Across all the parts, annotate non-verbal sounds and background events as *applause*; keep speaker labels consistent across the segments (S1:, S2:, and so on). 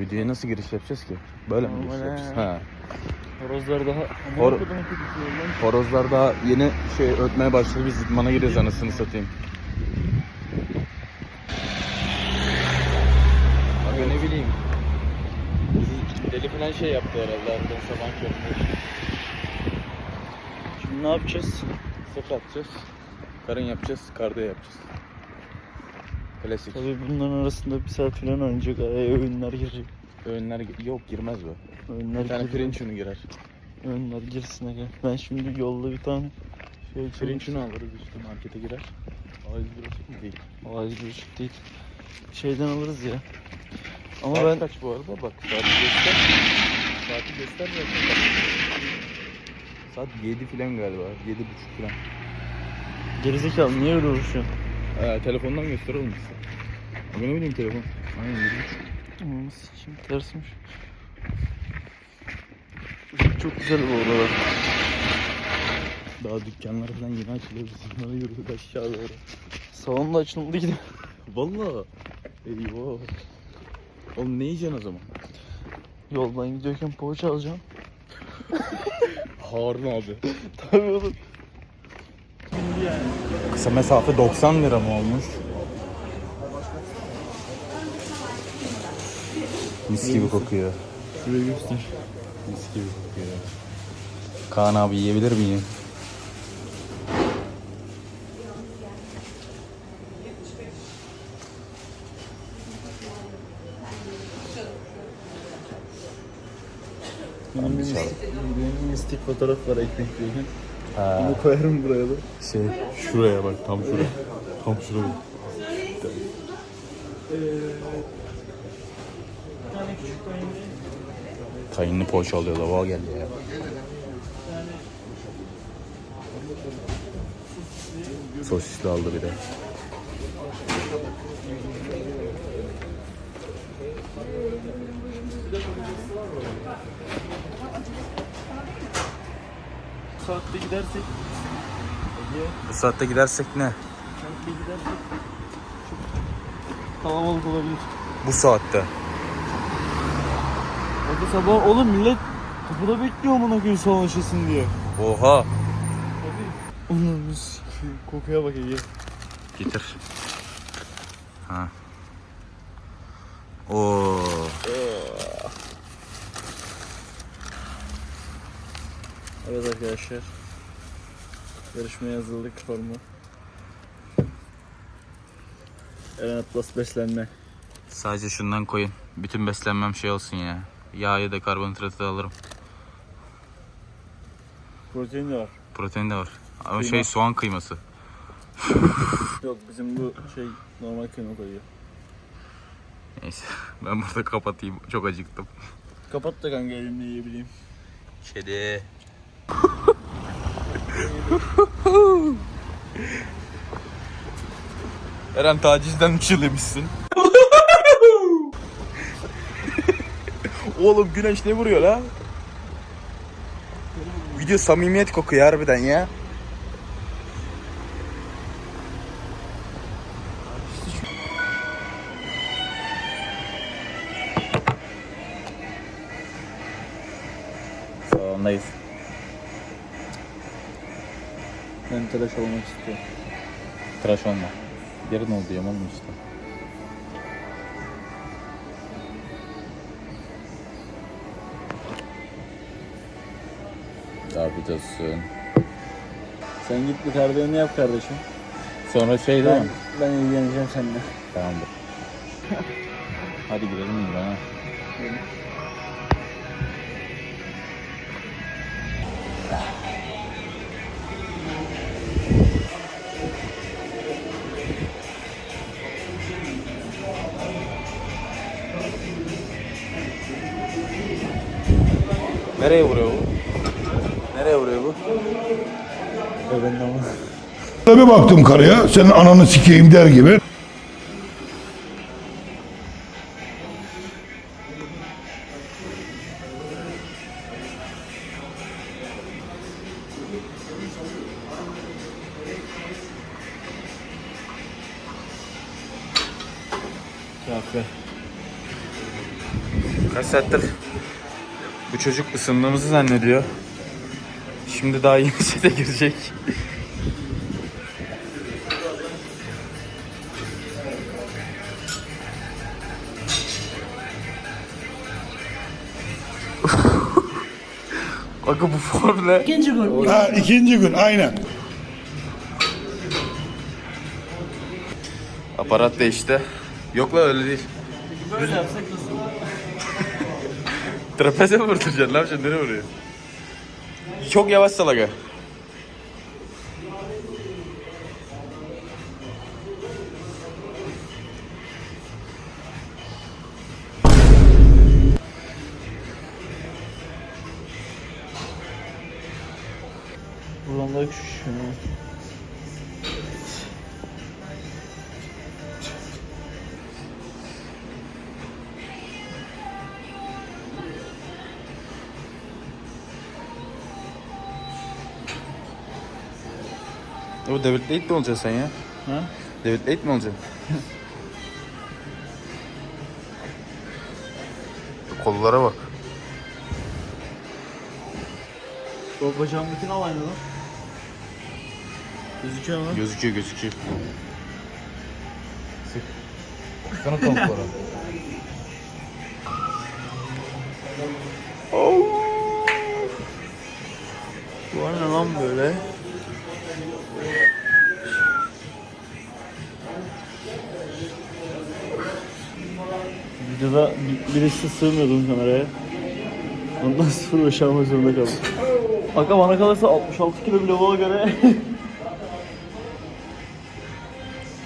S1: Videoya nasıl giriş yapacağız ki? Böyle mi giriş
S2: Normal
S1: yapacağız?
S2: he.
S1: Ha.
S2: Horozlar daha...
S1: Hor-
S2: lan.
S1: Horozlar daha yeni şey ötmeye başladı. Biz idmana giriyoruz anasını satayım. Abi ne bileyim. Bizi deli falan şey yaptı herhalde harbiden sabah köründe.
S2: Şimdi ne yapacağız?
S1: Sık atacağız. Karın yapacağız, kardiyo yapacağız. Klasik.
S2: Tabii bunların arasında bir saat falan oynayacak. Araya oyunlar girecek.
S1: Öğünler gi- yok girmez bu.
S2: Oyunlar
S1: Bir tane
S2: girecek.
S1: pirinç unu girer.
S2: Oyunlar girsin aga. Ben şimdi yolda bir tane şey
S1: Pirinç unu alırız işte markete girer. Ağız burası mı değil?
S2: Ağız gözük değil. Şeyden alırız ya. Ama
S1: Saat
S2: ben
S1: kaç bu arada? Bak saati göster. Saati göster zaten. Bak. Saat 7 falan galiba. 7.30 falan.
S2: gerizekalı niye öyle uğraşıyorsun?
S1: Ee, telefondan göster oğlum size. Abi ne bileyim telefon. Aynen 7.30.
S2: Aman sikeyim tersmiş. Çok güzel bu arada.
S1: Daha dükkanlar falan yeni açılıyor. Biz bunlara yürüdük aşağı doğru.
S2: Salon da ki de.
S1: Valla. Eyvah. Oğlum ne yiyeceksin o zaman?
S2: Yoldan gidiyorken poğaça alacağım.
S1: Harun abi. *laughs*
S2: Tabii oğlum.
S1: Kısa mesafe 90 lira mı olmuş? Mis gibi kokuyor.
S2: Şuraya göster.
S1: Mis gibi kokuyor. Kaan abi yiyebilir miyim?
S2: Benim mistik fotoğraf var ekmek yiyorken.
S1: Ha,
S2: Bunu koyarım buraya da.
S1: şey şuraya bak tam şuraya. Tam şuraya. Kayınlı poğaça alıyor lava geldi ya. Sosisli aldı bir de.
S2: Bu saatte gidersek Ege,
S1: Bu saatte gidersek ne?
S2: saatte gidersek çok kalabalık olabilir.
S1: Bu saatte.
S2: Hadi sabah oğlum millet kapıda bekliyor amına koyayım salon açılsın diye.
S1: Oha.
S2: Tabii. Onun kokuya bak Ege.
S1: Getir. Ha. Oo.
S2: Evet arkadaşlar. Yarışmaya hazırlık formu. Eren Atlas beslenme.
S1: Sadece şundan koyun. Bütün beslenmem şey olsun ya. Yağı da karbonhidratı da alırım.
S2: Protein de var.
S1: Protein de var. Ama
S2: Kıyma.
S1: şey soğan kıyması. *laughs*
S2: Yok bizim bu şey normal kıyma koyuyor.
S1: Neyse *laughs* ben burada kapatayım. Çok acıktım.
S2: Kapat da kanka elimle yiyebileyim.
S1: Kedi. *laughs* Eren tacizden çığlımışsın. *laughs* Oğlum güneş ne vuruyor la? Video samimiyet kokuyor harbiden ya.
S2: Tıraş olmak istiyorum.
S1: Tıraş olma. Yarın ol diyorum oğlum işte. Afiyet olsun.
S2: Sen git bir kardiyonu yap kardeşim.
S1: Sonra şey değil
S2: Ben,
S1: mi?
S2: ben ilgileneceğim seninle.
S1: Tamamdır. *laughs* Hadi gidelim İmran'a. Nereye vuruyor bu? Nereye vuruyor bu?
S2: Evet ama.
S3: Bir baktım karıya, senin ananı sikeyim der gibi.
S2: Kahve.
S1: Kaç saattir ısındığımızı zannediyor. Şimdi daha yeni *laughs* sete girecek. *laughs* Bakın bu form ne?
S4: İkinci gün.
S3: Ha, ikinci gün aynen.
S1: Aparat değişti. Yok la öyle değil.
S2: Böyle yapsak?
S1: Trapeze mi vurduracaksın? Ne yapacaksın? Nereye vuruyor? Çok yavaş salaga.
S2: Buradan daha küçük
S1: O David Late mi olacaksın sen ya?
S2: Ha?
S1: David Late mi olacaksın? *laughs* Kollara bak.
S2: O bacağımdakini al aynı lan. Gözüküyor mu?
S1: Gözüküyor gözüküyor.
S5: Sana konfora. *laughs*
S2: Bu var ne lan böyle? Bir- birisi sığmıyordum kameraya. Ondan sıfır beş almak zorunda kaldım. Aka bana kalırsa 66 kilo lavuğa göre... *laughs*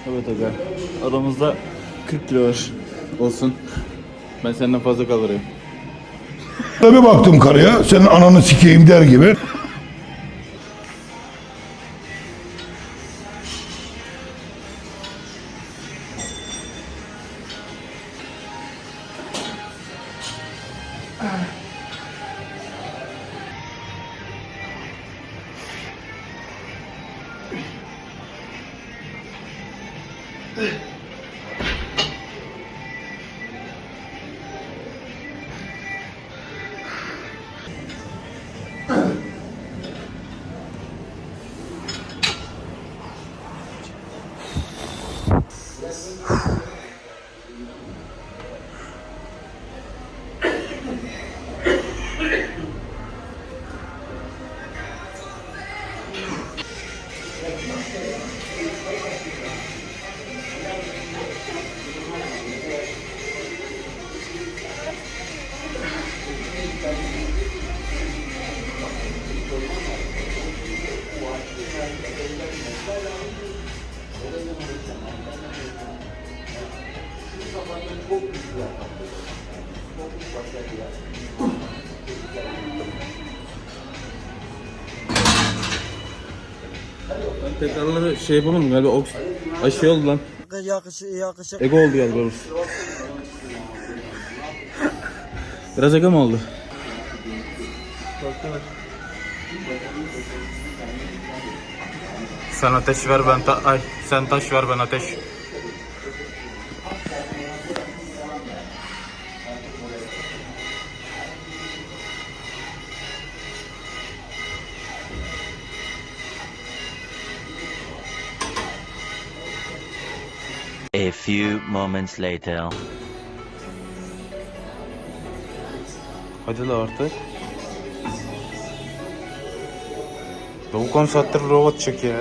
S2: evet aga. Aramızda 40 kilo var.
S1: Olsun. Ben senden fazla kalırım.
S3: Bir baktım karıya senin ananı sikeyim der gibi.
S1: Tekrarları şey yapalım galiba oks... Ay şey oldu lan.
S4: Yakışık yakışık.
S1: Ego oldu galiba orası. Biraz ego mu oldu? Sen ateş ver ben ta ay sen taş ver ben ateş.
S6: A few moments later.
S1: Hadi la artık. 10 saattir robot çek ya.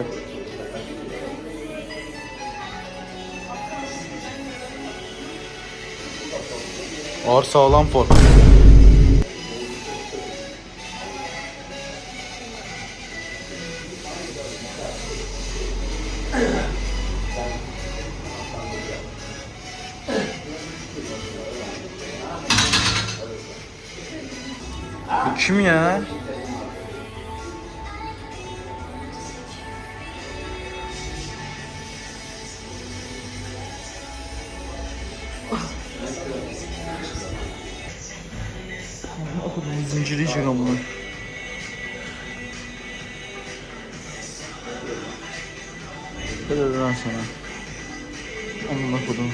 S1: Ağır sağlam form.
S2: Amına. Helal lan sana. Amına kodum.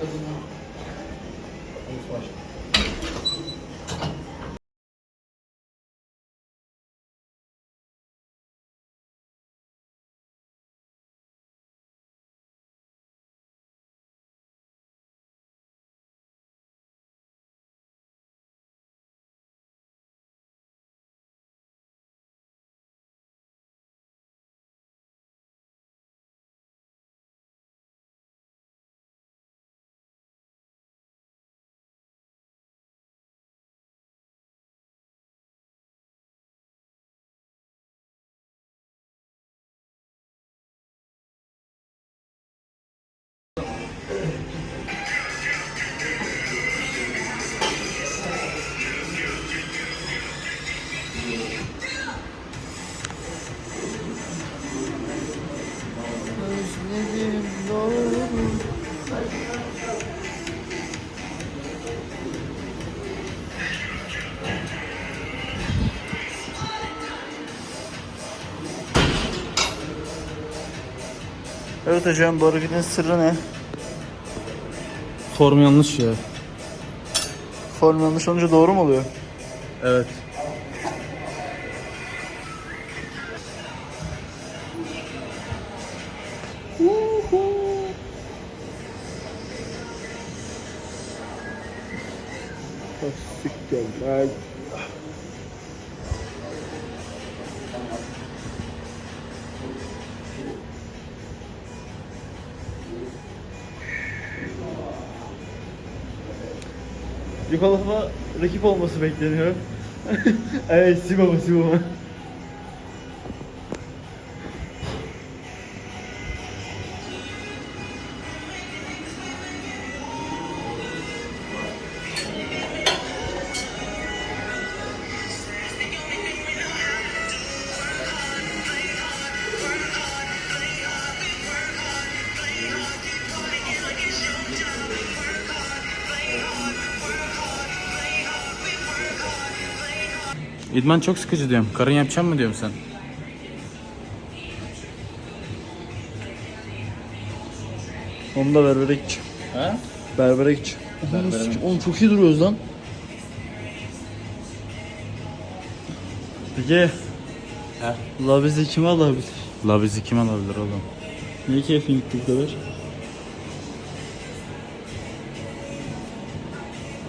S2: Resposta. Evet hocam bu hareketin sırrı ne?
S1: Form yanlış ya.
S2: Form yanlış olunca doğru mu oluyor?
S1: Evet.
S2: Yukalama rakip olması bekleniyor. *laughs* evet Sibama Sibama.
S1: İdman çok sıkıcı diyorum. Karın yapacağım mı diyorum sen?
S2: Onu da berbere gideceğim.
S1: He?
S2: Berbere gideceğim. Oğlum çok iyi duruyoruz lan. Peki.
S1: He?
S2: La bizi kim alabilir?
S1: La bizi kim alabilir oğlum?
S2: Niye keyfin gitti bu kadar?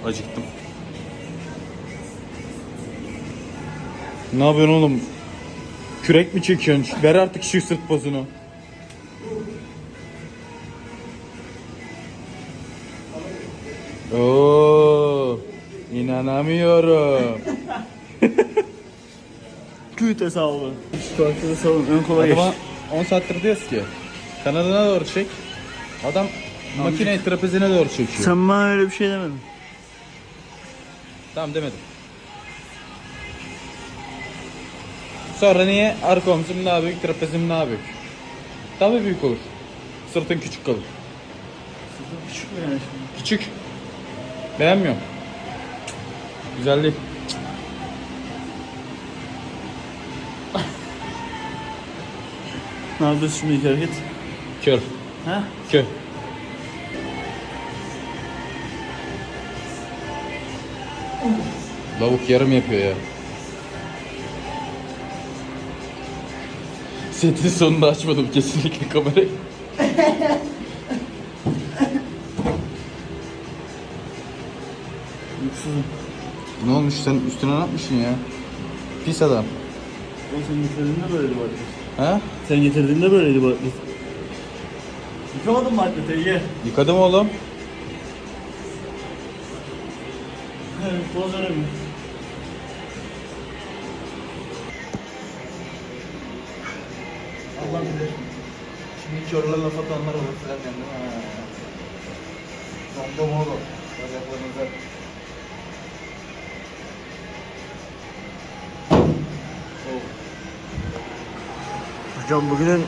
S1: Acıktım. Ne yapıyorsun oğlum? Kürek mi çekiyorsun? Ver artık şu sırt pozunu. Oo, inanamıyorum. *laughs*
S2: Küt hesabı. Şu arkada salın ön kola geç.
S1: Adama 10 saattir diyoruz ki kanadına doğru çek. Adam makineyi trapezine doğru çekiyor.
S2: Sen bana öyle bir şey demedin.
S1: Tamam demedim. Sonra niye arka omzum daha büyük, trapezim daha büyük? Tabii büyük olur. Sırtın küçük kalır.
S2: Küçük mü yani şimdi?
S1: Küçük. Beğenmiyorum. Güzel değil.
S2: Ne yapıyorsun şimdi ilk hareket?
S1: Kör.
S2: Ha?
S1: Kör. Lavuk yarım yapıyor ya. Setin sonunda açmadım kesinlikle kamerayı.
S2: Mutsuzum.
S1: Ne olmuş sen üstüne ne yapmışsın ya? Pis adam.
S2: O sen getirdiğinde böyleydi bu atlet.
S1: Ha?
S2: Sen getirdiğinde böyleydi bu atlet. Yıkamadın mı atleti Ege?
S1: Yıkadım oğlum.
S2: Poz.
S1: körler laf atanlar olur filan yani. Random olur. Bacaklarınıza.
S2: Hocam bugünün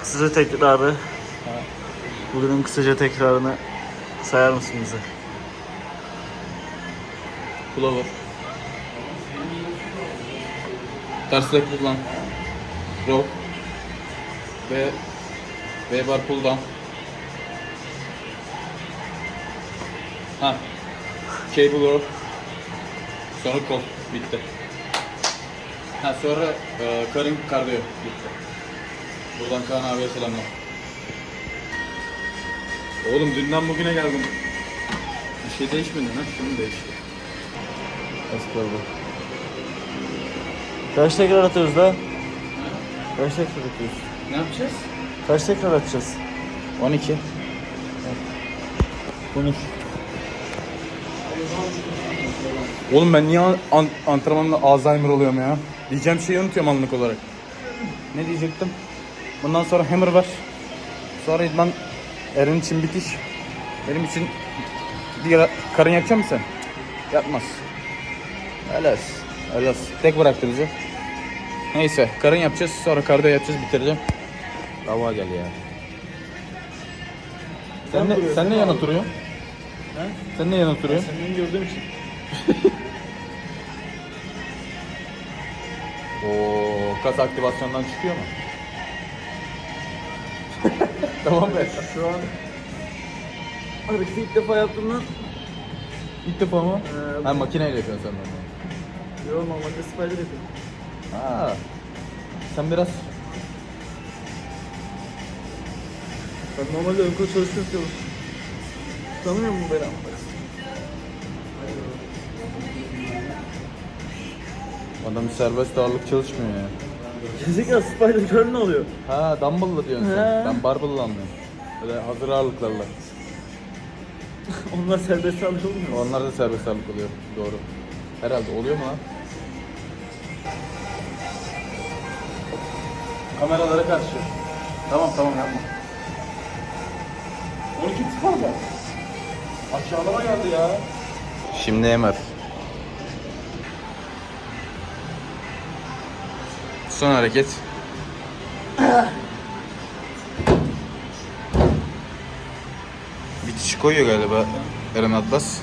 S2: kısaca tekrarı evet. bugünün kısaca tekrarını sayar mısın bize?
S1: Pullover. Ters kullan. Rope. Ve V bar pull down. Ha. Cable row. Sonra kol. Bitti. Ha sonra e, karın kardiyo. Bitti. Buradan Kaan abiye selamlar. Oğlum dünden bugüne geldim. Bir şey değişmedi ha. Şimdi değişti. Askar bu.
S2: Kaç tekrar atıyoruz da? Kaç tekrar atıyoruz?
S1: Ne yapacağız?
S2: Kaç tekrar atacağız?
S1: 12.
S2: Konuş.
S1: Oğlum ben niye an- antrenmanda Alzheimer oluyorum ya? Diyeceğim şeyi unutuyorum anlık olarak. Ne diyecektim? Bundan sonra hammer var. Sonra idman Eren için bitiş. Benim için diğer karın yapacak mısın? Yapmaz. Öyle. Öyle. Tek bıraktı bizi. Neyse karın yapacağız sonra kardiyo yapacağız bitireceğim. Dava gel ya. Sen ne, sen ne yan oturuyorsun? Sen ne yan oturuyorsun?
S2: Senden gördüğüm için.
S1: Oo, kas aktivasyondan çıkıyor mu? *laughs* tamam be.
S2: Şu an hareketi ilk defa yaptım lan.
S1: İlk defa mı?
S2: Ee,
S1: Ha makineyle yapıyorsun sen onu.
S2: Yo normalde spider yapıyorum.
S1: Ha. Sen biraz
S2: Ben normalde ön kol çalışıyorum ki Tanımıyor musun beni
S1: adam serbest ağırlık çalışmıyor ya.
S2: Gerizekalı spider gör ne oluyor?
S1: Ha dumbbell'la diyorsun
S2: He.
S1: sen. Ben barbell'la anlıyorum. Böyle hazır ağırlıklarla. *laughs*
S2: Onlar serbest alıyor olmuyor mu?
S1: Onlar da serbest ağırlık oluyor. Doğru. Herhalde oluyor mu lan? Kameralara karşı. Tamam tamam yapma. 12 tıkandı. Aşağılama geldi ya. Şimdi Emir. Son hareket. Bitişi koyuyor galiba Eren Atlas.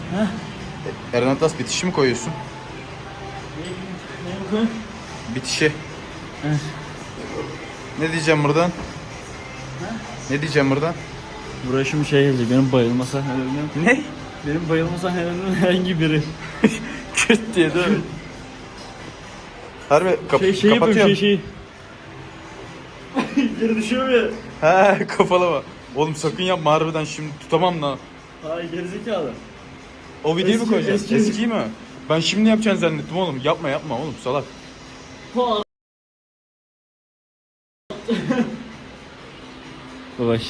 S1: Eren Atlas bitişi mi koyuyorsun? Bitişi. Ne diyeceğim buradan? Ne diyeceğim buradan?
S2: Buraya şimdi şey gelecek, benim bayılma sahnelerimden.
S1: Ne?
S2: Benim bayılma sahnelerimden herhangi biri. *laughs*
S1: Küt diye değil mi? Harbi kap
S2: şey şey yapıyorum
S1: kapatıyorum.
S2: şey şey. *laughs* Geri düşüyor ya.
S1: He *laughs* kafalama. Oğlum sakın yapma harbiden şimdi tutamam da.
S2: Hayır gerizekalı.
S1: O videoyu mu
S2: Eski-
S1: koyacaksın?
S2: eski-
S1: Eskiyi mi? Ben şimdi yapacaksın zannettim oğlum. Yapma yapma oğlum salak.
S2: Babaş.